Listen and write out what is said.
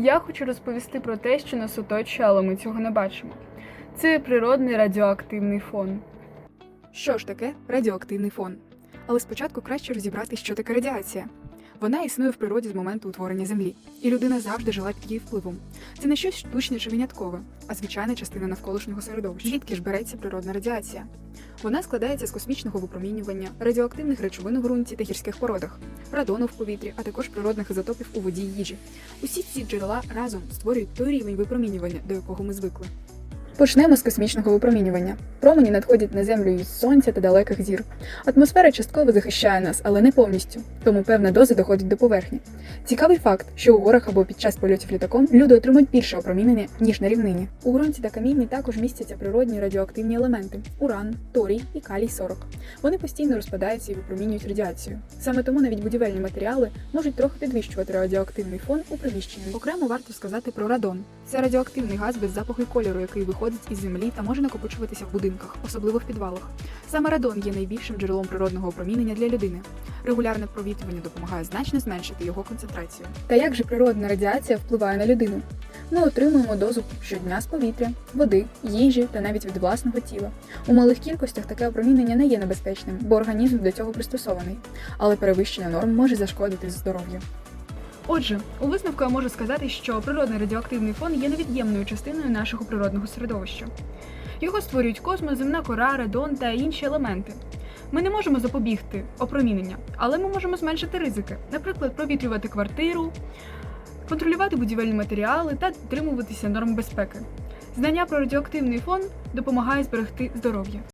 Я хочу розповісти про те, що нас оточує, але ми цього не бачимо. Це природний радіоактивний фон. Що ж таке радіоактивний фон? Але спочатку краще розібрати, що таке радіація. Вона існує в природі з моменту утворення Землі, і людина завжди жила під її впливом. Це не щось штучне чи виняткове, а звичайна частина навколишнього середовища. Звідки ж береться природна радіація? Вона складається з космічного випромінювання, радіоактивних речовин у ґрунті та гірських породах, радону в повітрі, а також природних ізотопів у воді й їжі. Усі ці джерела разом створюють той рівень випромінювання, до якого ми звикли. Почнемо з космічного випромінювання. Промені надходять на землю із сонця та далеких зір. Атмосфера частково захищає нас, але не повністю, тому певна доза доходить до поверхні. Цікавий факт, що у горах або під час польотів літаком люди отримують більше опромінення, ніж на рівнині. У ґрунті та камінні також містяться природні радіоактивні елементи уран, торій і калій 40. Вони постійно розпадаються і випромінюють радіацію. Саме тому навіть будівельні матеріали можуть трохи підвищувати радіоактивний фон у приміщенні. Окремо варто сказати про радон. Це радіоактивний газ без запаху і кольору, який виходить із землі та може накопичуватися в будинках, особливо в підвалах. Саме радон є найбільшим джерелом природного опромінення для людини. Регулярне провітрювання допомагає значно зменшити його концентрацію. Та як же природна радіація впливає на людину? Ми отримуємо дозу щодня з повітря, води, їжі та навіть від власного тіла. У малих кількостях таке опромінення не є небезпечним, бо організм до цього пристосований, але перевищення норм може зашкодити здоров'ю. Отже, у висновку я можу сказати, що природний радіоактивний фон є невід'ємною частиною нашого природного середовища. Його створюють космос, земна кора, радон та інші елементи. Ми не можемо запобігти опромінення, але ми можемо зменшити ризики, наприклад, провітрювати квартиру, контролювати будівельні матеріали та дотримуватися норм безпеки. Знання про радіоактивний фон допомагає зберегти здоров'я.